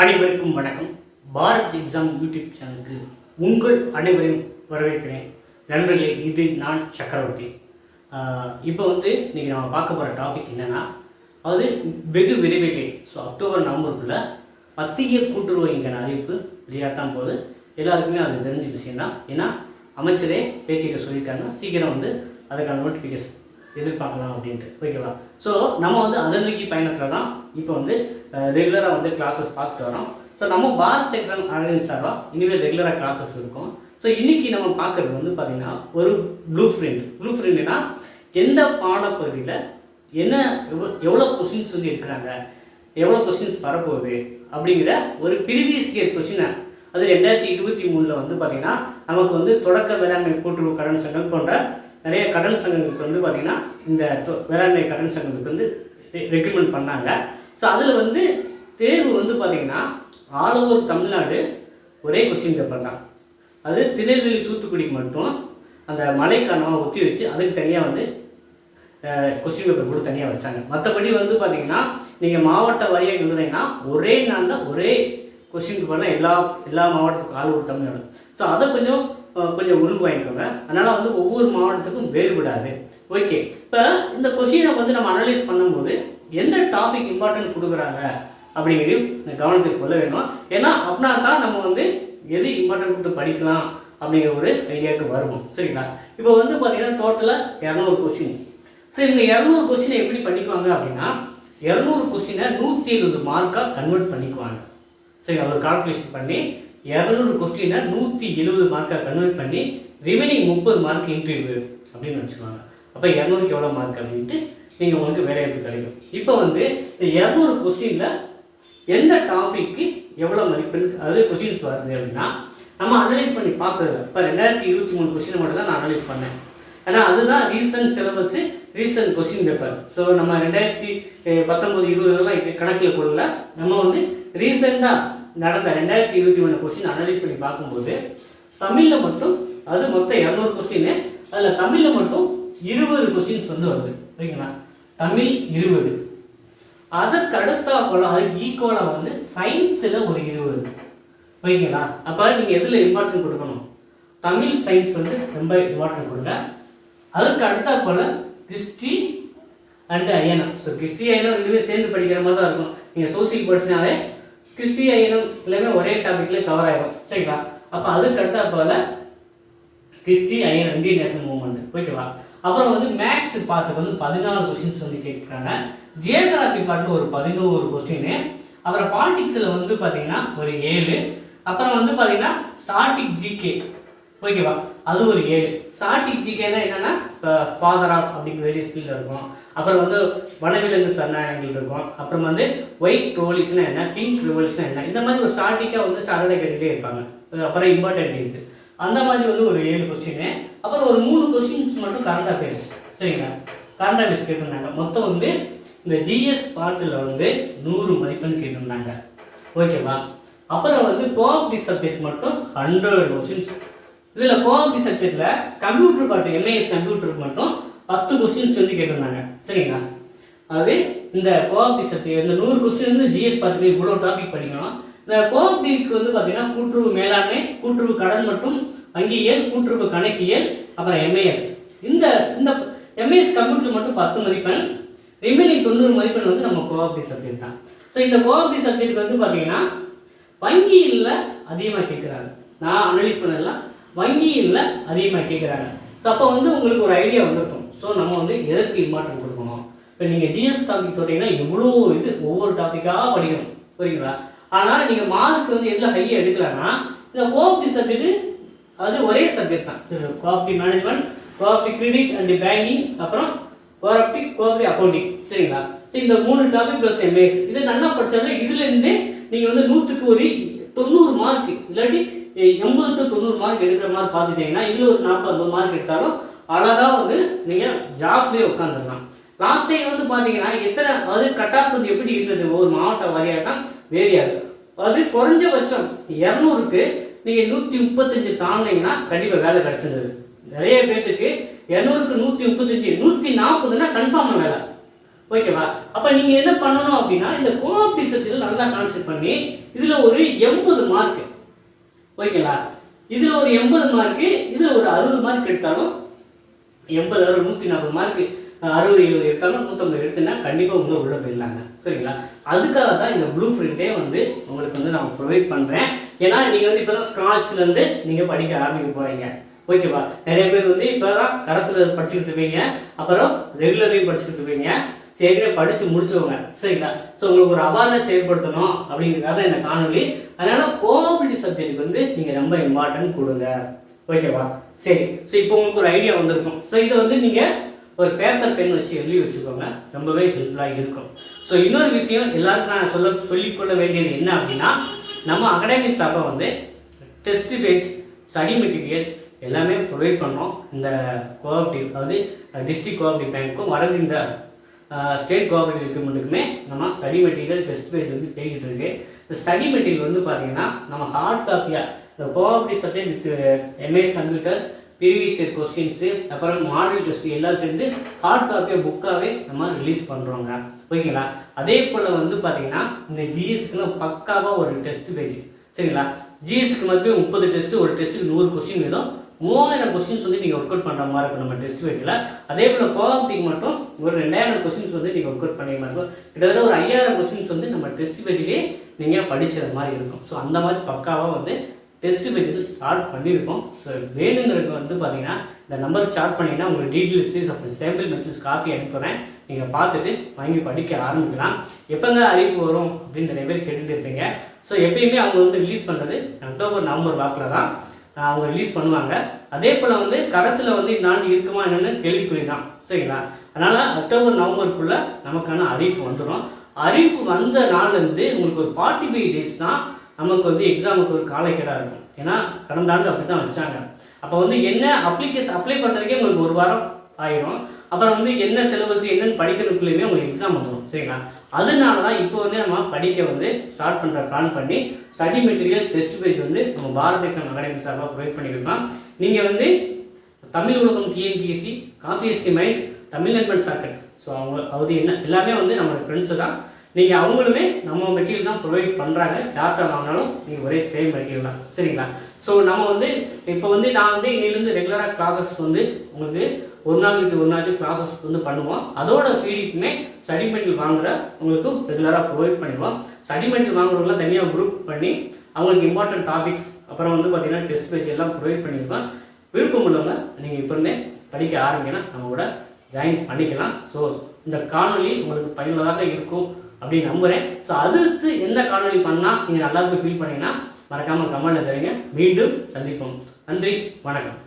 அனைவருக்கும் வணக்கம். Bharat exam YouTube சேனலுக்கு உங்கள் அனைவரையும் வரவேற்கிறேன். நண்பர்களே இது நான் சக்கரவர்த்தி. இப்போ வந்து இன்றைக்கி நம்ம பார்க்க போகிற டாபிக் என்னென்னா அது வெகு விரைவிலே ஸோ அக்டோபர் நவம்பருக்குள்ளே மத்திய கூட்டுறவு என்கிற அறிவிப்பு வெளியாகத்தான் போகுது. எல்லாருக்குமே அது தெரிஞ்ச விஷயம் தான் ஏன்னா அமைச்சரே பேட்டியில் சொல்லியிருக்காங்க சீக்கிரம் வந்து அதுக்கான நோட்டிஃபிகேஷன் எதிர்பார்க்கலாம் அப்படின்ட்டு. ஓகேவா? ஸோ நம்ம வந்து அதை நோக்கி பயணத்தில் தான் இப்போ வந்து ரெகுலராக வந்து கிளாஸஸ் பார்த்துட்டு வரோம். ஸோ நம்ம பாரத் எக்ஸாம் ஆர்கனைஸ் சார்பாக இனிமேல் ரெகுலராக கிளாஸஸ் இருக்கும். ஸோ இன்றைக்கி நம்ம பார்க்குறது வந்து பார்த்திங்கன்னா ஒரு ப்ளூ பிரிண்ட் ப்ளூ பிரிண்ட்னா எந்த பாடப்பகுதியில் என்ன எவ்வளோ எவ்வளோ கொஷின்ஸ் வந்து எடுக்கிறாங்க எவ்வளோ கொஷின்ஸ் வரப்போகுது அப்படிங்கிற ஒரு ப்ரீவியஸ் இயர் கொஷினை அது ரெண்டாயிரத்தி இருபத்தி மூணில் வந்து பார்த்திங்கன்னா நமக்கு வந்து தொடக்க வேளாண்மை கூட்டுறவு கடன் சங்கம் போன்ற நிறைய கடன் சங்கங்களுக்கு வந்து பார்த்திங்கன்னா இந்த தொ- வேளாண்மை கடன் சங்கங்களுக்கு வந்து ரெக்கமெண்ட் பண்ணாங்க. ஸோ அதில் வந்து தேர்வு வந்து பார்த்திங்கன்னா ஆல் ஓவர் தமிழ்நாடு ஒரே கொஸ்டின் பேப்பர் தான். அது திருநெல்வேலி தூத்துக்குடிக்கு மட்டும் அந்த மழை காரணமாக ஒத்தி வச்சு அதுக்கு தனியாக வந்து கொஸ்டின் பேப்பர் கூட தனியாக வச்சாங்க. மற்றபடி வந்து பார்த்தீங்கன்னா நீங்கள் மாவட்ட வாரியாக எழுதுனீங்கன்னா ஒரே நாளில் ஒரே கொஸ்டின் பேப்பர்லாம் எல்லா எல்லா மாவட்டத்துக்கும் ஆள் ஒரு தமிழ்நாடு. ஸோ அதை கொஞ்சம் கொஞ்சம் உள் வாங்கிக்கோங்க. அதனால் வந்து ஒவ்வொரு மாவட்டத்துக்கும் வேறுபடாது. ஓகே இப்போ இந்த கொஷினை வந்து நம்ம அனலைஸ் பண்ணும்போது எந்த டாபிக் இம்பார்ட்டன்ட் கொடுக்குறாங்க அப்படிங்கிறது கவனத்தில் கவனத்துக்கு கொள்ள வேணும். ஏன்னா அப்படின்னா தான் நம்ம வந்து எது இம்பார்ட்டன்ட் கொடுத்து படிக்கலாம் அப்படிங்கிற ஒரு ஐடியாவுக்கு வருவோம். சரிங்களா? இப்போ வந்து பார்த்தீங்கன்னா டோட்டலாக இரநூறு கொஸ்டின் ஸோ இந்த இரநூறு கொஸ்டினை எப்படி பண்ணிக்குவாங்க அப்படின்னா இரநூறு கொஸ்டினை நூற்றி இருபது மார்க்காக கன்வெர்ட் பண்ணிக்குவாங்க. சரி அவர் கால்குலேஷன் பண்ணி இரநூறு கொஸ்டினை நூற்றி எழுபது மார்க்காக கன்வெர்ட் பண்ணி ரிமைனிங் முப்பது மார்க் இன்டர்வியூ அப்படின்னு வச்சுக்குவாங்க அப்போ இரநூறுக்கு எவ்வளோ மார்க் அப்படின்ட்டு நீங்கள் உங்களுக்கு வேலைவாய்ப்பு கிடைக்கும். இப்போ வந்து இந்த இரநூறு கொஸ்டினில் எந்த டாபிக்கு எவ்வளோ மதிப்பெண் அதாவது கொஸ்டின்ஸ் வருது அப்படின்னா நம்ம அனலைஸ் பண்ணி பார்த்தது இப்போ ரெண்டாயிரத்தி இருபத்தி மூணு கொஸ்டினை மட்டும் தான் நான் அனலைஸ் பண்ணேன். ஏன்னா அதுதான் recent syllabus recent question paper so நம்ம ரெண்டாயிரத்தி பத்தொம்போது இருபதுலாம் கணக்கில் கொள்ளல நம்ம வந்து ரீசெண்டாக நடந்த ரெண்டாயிரத்தி இருபத்தி மூணு கொஸ்டின் அனலைஸ் பண்ணி பார்க்கும்போது தமிழில் மட்டும் அது மொத்தம் இரநூறு கொஸ்டின் அதில் தமிழில் மட்டும் இருபது கொஸ்டின்ஸ் வந்து வருது. ஓகேங்களா தமிழ் இருபது. அதற்கு அடுத்தா போல அதுக்கு ஈக்குவலாக வந்து சயின்ஸில் ஒரு இருபது. ஓகேங்களா அப்போ நீங்கள் எதில் இம்பார்ட்டன்ட் கொடுக்கணும்? தமிழ் சயின்ஸ் வந்து ரொம்ப இம்பார்ட்டன்ட் கொடுங்க. அதுக்கு அடுத்தா போல கிறிஸ்டி அண்ட் ஐயனம் ஸோ கிறிஸ்டி ஐயனம் ரெண்டுமே சேர்ந்து படிக்கிற மாதிரி தான் இருக்கும். நீங்கள் சோசியல் படிச்சினாலே கிறிஸ்டி ஐயனம் எல்லாமே ஒரே டாபிக்லேயே கவர் ஆகிடும் சரிங்களா? அப்போ அதுக்கு அடுத்தா போல கிறிஸ்டி ஐயன் இந்தியன் நேஷனல் மூவ்மெண்ட் ஓகேவா? அப்புறம் வந்து மேக்ஸ் பார்த்து வந்து பதினாலு கொஸ்டின்ஸ் வந்து கேட்குறாங்க ஜியோகிராஃபி பார்ட்டு ஒரு பதினோரு கொஸ்டின் அப்புறம் பாலிடிக்ஸில் வந்து பார்த்தீங்கன்னா ஒரு ஏழு. அப்புறம் வந்து பார்த்தீங்கன்னா ஸ்டாட்டிக் ஜிகே ஓகேவா அது ஒரு ஏழு. ஸ்டாட்டிக் ஜிகேனா என்னென்னா இப்போ ஃபாதர் ஆஃப் அப்படிங்கிற வேரியஸ் ஃபீல்டில் இருக்கும். அப்புறம் வந்து வனவிலங்கு சரணாலயங்கள் இருக்கும். அப்புறம் வந்து ஒயிட் ரோலிஸ்னா என்ன? பிங்க் ரோலிஸ்னா என்ன? இந்த மாதிரி ஒரு ஸ்டாட்டிக்காக வந்து ஸ்டாண்டர்டாக கேட்டுகிட்டே இருப்பாங்க. அப்புறம் இம்பார்ட்டன்ட் டேஸ் அந்த மாதிரி வந்து ஒரு ஏழு கொஸ்டின் அப்புறம் ஒரு மூணு கொஸ்டின்ஸ் மட்டும் கரண்ட் அஃபேர்ஸ் சரிங்களா? கரண்ட் அஃபேர்ஸ் கேட்டிருந்தாங்க. மொத்தம் வந்து இந்த ஜிஎஸ் பார்ட்டில் வந்து நூறு மதிப்பெண் கேட்டிருந்தாங்க. ஓகேவா? அப்புறம் வந்து கோஆப்டி சப்ஜெக்ட் மட்டும் ஹண்ட்ரட் கொஸ்டின்ஸ் இதில் கோஆப்டி சப்ஜெக்டில் கம்ப்யூட்டர் பார்ட்டு எம்ஏஎஸ் கம்ப்யூட்டருக்கு மட்டும் பத்து கொஸ்டின்ஸ் வந்து கேட்டிருந்தாங்க. சரிங்களா? அது இந்த கோஆப்டி சப்ஜெக்ட் இந்த நூறு கொஸ்டின் வந்து ஜிஎஸ் பார்ட்டில் இவ்வளோ டாபிக் படிக்கணும். இந்த கோஆப்டிக்கு வந்து பார்த்தீங்கன்னா கூட்டுறவு மேலாண்மை கூட்டுறவு கடன் மற்றும் வங்கியியல் கூட்டுறவு கணக்கியல் அப்புறம் எம்ஏஎஸ் இந்த இந்த எம்ஏஎஸ் கம்ப்யூட்டர் மட்டும் பத்து மதிப்பெண் ரிமைனிங் தொண்ணூறு மதிப்பெண் வந்து நம்ம கோஆப்டி சப்ஜெக்ட் தான். ஸோ இந்த கோஆப்டி சப்ஜெக்ட் வந்து பார்த்தீங்கன்னா வங்கியில் அதிகமாக கேட்குறாங்க நான் அனலைஸ் பண்ணதெல்லாம் வங்கியில் அதிகமாக கேட்குறாங்க ஸோ அப்போ வந்து உங்களுக்கு ஒரு ஐடியா வந்திருக்கும். ஸோ நம்ம வந்து எதற்கு இம்பார்ட்டன்ட் கொடுக்கணும்? இப்போ நீங்கள் ஜிஎஸ் டாபிக் தொட்டிங்கன்னா எவ்வளோ இது ஒவ்வொரு டாப்பிக்காக படிக்கணும். புரியுங்களா ஆனால் நீங்கள் மார்க் வந்து எதில் ஹையாக எடுக்கலன்னா இந்த கோஆப்டி சப்ஜெக்ட் அது ஒரே சப்ஜெக்ட் தான். சரி மேனேஜ்மெண்ட் கோஆப்டி கிரெடிட் அண்ட் பேங்கிங் அப்புறம் கோஆப்டி கோஆப்டி அக்கௌண்டிங் சரிங்களா? சரி இந்த மூணு டாபிக் ப்ளஸ் எம்ஏஎஸ் இது நல்லா படிச்சாலே இதுலேருந்தே நீங்கள் வந்து நூற்றுக்கு ஒரு தொண்ணூறு மார்க் இல்லாட்டி எண்பது டு தொண்ணூறு மார்க் எடுக்கிற மாதிரி பார்த்துட்டீங்கன்னா இதில் ஒரு நாற்பது மார்க் எடுத்தாலும் அழகாக வந்து நீங்கள் ஜாப்லேயே உட்காந்துடலாம் லாஸ்ட் டைம் வந்து பார்த்தீங்கன்னா எத்தனை அது கட் ஆஃப் வந்து எப்படி இருந்தது? ஒரு மாவட்ட வாரியாக தான் வேரியாது அது குறைஞ்சபட்சம் இரநூறுக்கு நீங்கள் நூற்றி முப்பத்தஞ்சு தாண்டிங்கன்னா கண்டிப்பாக வேலை கிடச்சிருந்தது நிறைய பேர்த்துக்கு இரநூறுக்கு நூற்றி முப்பத்தஞ்சு நூற்றி நாற்பதுன்னா கன்ஃபார்மாக வேலை. ஓகேவா அப்போ நீங்கள் என்ன பண்ணணும் அப்படின்னா இந்த கோஆப்டிசத்தில் நல்லா கான்செப்ட் பண்ணி இதில் ஒரு எண்பது மார்க் ஓகேங்களா இதில் ஒரு எண்பது மார்க்கு இதில் ஒரு அறுபது மார்க் எடுத்தாலும் எண்பது அறுபது நூற்றி நாற்பது மார்க்கு அறுபது எழுபது எடுத்தாலும் நூற்றம்பது எடுத்துன்னா கண்டிப்பாக உங்களை உள்ளே போயிடலாங்க. சரிங்களா? அதுக்காக தான் இந்த ப்ளூ பிரிண்டே வந்து உங்களுக்கு வந்து நான் ப்ரொவைட் பண்ணுறேன் ஏன்னா நீங்கள் வந்து இப்போ தான் ஸ்க்ராட்ச்லேருந்து நீங்கள் படிக்க ஆரம்பிக்க போகிறீங்க ஓகேவா? நிறைய பேர் வந்து இப்போ தான் கரஸில் படிச்சுக்கிட்டு இருப்பீங்க. அப்புறம் ரெகுலரையும் படிச்சுக்கிட்டு இருப்பீங்க. சரி, ஏற்கனவே படித்து முடிச்சவங்க. சரிங்களா? ஸோ உங்களுக்கு ஒரு அவேர்னஸ் ஏற்படுத்தணும் அப்படிங்கிறதுக்காக தான் இந்த காணொலி அதனால் கோஆபரேட்டிவ் சப்ஜெக்ட் வந்து நீங்கள் ரொம்ப இம்பார்ட்டன்ட் கொடுங்க. ஓகேவா? சரி. ஸோ இப்போ உங்களுக்கு ஒரு ஐடியா வந்திருக்கும். ஸோ இதை வந்து நீங்கள் ஒரு பேப்பர் பென் வச்சு எழுதி வச்சுக்கோங்க. ரொம்பவே ஹெல்ப்ஃபுல்லாக இருக்கும். ஸோ இன்னொரு விஷயம் எல்லாருக்கும் நான் சொல்ல சொல்லிக்கொள்ள வேண்டியது என்ன அப்படின்னா நம்ம அகாடமிக் ஸ்டாஃபை வந்து டெஸ்ட் பேஜ் ஸ்டடி மெட்டீரியல் எல்லாமே ப்ரொவைட் பண்ணோம் இந்த கோஆப்ரேட்டிவ் அதாவது டிஸ்ட்ரிக் கோஆப்டிவ் பேங்க்கும் இந்த ஸ்டேட் கோஆப்ரேட்டிவ் ரெக்ரூட்மெண்ட்டுக்குமே நம்ம ஸ்டடி மெட்டீரியல் டெஸ்ட் பேஜ் வந்து போய்கிட்டு இருக்கு. இந்த ஸ்டடி மெட்டீரியல் வந்து பார்த்தீங்கன்னா நம்ம ஹார்ட் காப்பியாக இந்த cooperative subject with MAS computer previous year questions அப்புறம் மாடல் டெஸ்ட் எல்லாம் சேர்ந்து ஹார்ட் காப்பியாக புக்காகவே நம்ம ரிலீஸ் பண்ணுறோங்க ஓகேங்களா? அதே போல் வந்து பார்த்தீங்கன்னா இந்த ஜிஎஸ்க்குலாம் பக்காவாக ஒரு டெஸ்ட் பேஜ் சரிங்களா? ஜிஎஸ்க்கு மட்டுமே முப்பது டெஸ்ட்டு ஒரு டெஸ்ட்டுக்கு நூறு கொஸ்டின் வேணும். மூவாயிரம் கொஸ்டின்ஸ் வந்து நீங்கள் ஒர்க் அவுட் பண்ணுற மாதிரி இருக்கும் நம்ம டெஸ்ட் பேஜில் அதே போல் கோஆப்டிங் மட்டும் ஒரு ரெண்டாயிரம் கொஸ்டின்ஸ் வந்து நீங்கள் ஒர்க் அவுட் பண்ணுற மாதிரி இருக்கும். கிட்டத்தட்ட ஒரு ஐயாயிரம் கொஸ்டின்ஸ் வந்து நம்ம டெஸ்ட் பேஜ்லேயே நீங்கள் படிச்சது மாதிரி இருக்கும். ஸோ அந்த மாதிரி பக்காவாக வந்து டெஸ்ட் பேஜ் ஸ்டார்ட் பண்ணியிருக்கோம். ஸோ வேணுங்கிறது வந்து பார்த்தீங்கன்னா இந்த நம்பர் ஸ்டார்ட் பண்ணிங்கன்னா உங்களுக்கு டீட்டெயில்ஸ் அப்படி சாம்பிள் மெத்தட்ஸ் காப்பி அனுப்புகிறேன் நீங்கள் பார்த்துட்டு வாங்கி படிக்க ஆரம்பிக்கலாம். எப்போங்க அறிவிப்பு வரும் அப்படின்னு நிறைய பேர் கேட்டுட்டு இருப்பீங்க. ஸோ எப்பயுமே அவங்க வந்து ரிலீஸ் பண்ணுறது அக்டோபர் நவம்பர் வாக்கில் தான் அவங்க ரிலீஸ் பண்ணுவாங்க. அதே போல் வந்து கரஸில் வந்து இந்த ஆண்டு இருக்குமா என்னென்னு கேள்விக்குறி தான். சரிங்களா? அதனால் அக்டோபர் நவம்பருக்குள்ளே நமக்கான அறிவிப்பு வந்துடும் அறிவிப்பு வந்த நாள்லேருந்து உங்களுக்கு ஒரு ஃபார்ட்டி ஃபைவ் டேஸ் தான் நமக்கு வந்து எக்ஸாமுக்கு ஒரு காலக்கெடாக இருக்கும். ஏன்னா கடந்த ஆண்டு அப்படி தான் வச்சாங்க. அப்போ வந்து என்ன அப்ளிகேஷன் அப்ளை பண்ணுறதுக்கே உங்களுக்கு ஒரு வாரம் ஆயிரும். அப்புறம் வந்து என்ன சிலபஸ் என்னென்னு படிக்கிறதுக்குள்ளேயுமே உங்களுக்கு எக்ஸாம் வந்துடும் சரிங்களா? அதனால தான் இப்போ வந்து நம்ம படிக்க வந்து ஸ்டார்ட் பண்ணுற பிளான் பண்ணி ஸ்டடி மெட்டீரியல் டெஸ்ட் பேஜ் வந்து நம்ம பாரத் எக்ஸாம் அகாடமி சார்பாக ப்ரொவைட் பண்ணியிருக்கோம். நீங்கள் வந்து தமிழ் உலகம் டிஎன்பிஎஸ்சி காப்பி எஸ்டிமைட் தமிழ் நண்பன் சாக்கெட் ஸோ அவங்க அது என்ன எல்லாமே வந்து நம்மளோட ஃப்ரெண்ட்ஸு தான் நீங்கள் அவங்களுமே நம்ம மெட்டீரியல் தான் ப்ரொவைட் பண்ணுறாங்க யார்கிட்ட வாங்கினாலும் நீங்கள் ஒரே சேம் மெட்டீரியல் தான். சரிங்களா? ஸோ நம்ம வந்து இப்போ வந்து நான் வந்து இன்னிலேருந்து ரெகுலராக கிளாஸஸ் வந்து உங்களுக்கு ஒரு நாள் விட்டு ஒரு நாள் கிளாஸஸ் வந்து பண்ணுவோம். அதோட ஃபீடிக்குமே ஸ்டடி மெட்டீரியல் வாங்குற உங்களுக்கு ரெகுலராக ப்ரொவைட் பண்ணிடுவோம். ஸ்டடி மெட்டீரியல் வாங்குறவங்களாம் தனியாக குரூப் பண்ணி அவங்களுக்கு இம்பார்ட்டன்ட் டாபிக்ஸ் அப்புறம் வந்து பார்த்தீங்கன்னா டெஸ்ட் பேஜ் எல்லாம் ப்ரொவைட் பண்ணிடுவோம். விருப்பம் உள்ளவங்க நீங்கள் இப்போ இருந்தே படிக்க ஆரம்பிக்கணும். நம்ம கூட ஜாயின் பண்ணிக்கலாம். ஸோ இந்த காணொலி உங்களுக்கு பயனுள்ளதாக இருக்கும். அப்படின்னு நம்புகிறேன் ஸோ அடுத்து எந்த காணொலி பண்ணால் நீங்கள் நல்லா இருக்கு ஃபீல் பண்ணீங்கன்னா மறக்காமல் கமெண்ட்டில் தருங்க மீண்டும் சந்திப்போம். நன்றி வணக்கம்.